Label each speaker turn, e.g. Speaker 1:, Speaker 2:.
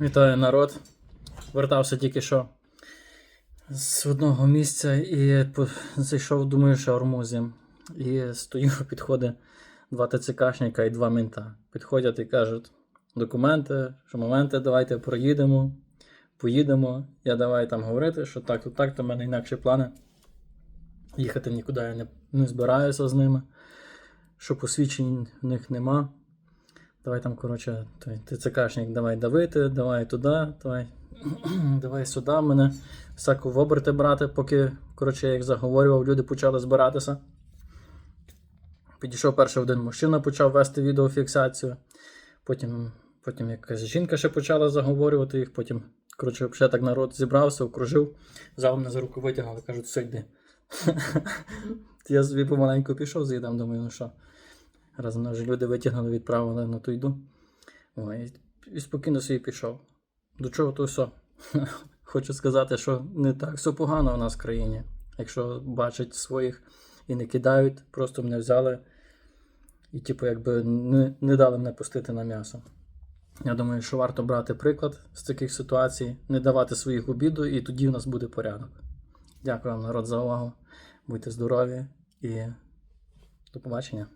Speaker 1: Вітаю народ. Вертався тільки що з одного місця і зайшов, думаю, що Ормузі. І стою, підходить два ТЦКшника і два мента. Підходять і кажуть: документи, що моменти, давайте проїдемо, поїдемо. Я давай там говорити, що так, то так, то в мене інакші плани. Їхати нікуди я не, не збираюся з ними. Що посвідчень в них нема. Давай там, коротше, той ТЦКшник, давай давити, давай туди, давай, давай сюди мене. Всяку в оберти брати, поки, коротше, я як заговорював, люди почали збиратися. Підійшов перший один мужчина, почав вести відеофіксацію. Потім, потім якась жінка ще почала заговорювати їх, потім, коротше, взагалі так народ зібрався, окружив, взяв мене за руку витягнули, кажуть, все йди. Я собі помаленьку пішов звідом, думаю, ну що. Раз мене вже люди витягнули, відправили, ну то йду. Ой, і спокійно собі пішов. До чого то все? Хочу сказати, що не так все погано в нас в країні. Якщо бачать своїх і не кидають, просто мене взяли і, типу, якби не, не дали мене пустити на м'ясо. Я думаю, що варто брати приклад з таких ситуацій, не давати своїх обіду, і тоді в нас буде порядок. Дякую вам, народ, за увагу. Будьте здорові і до побачення.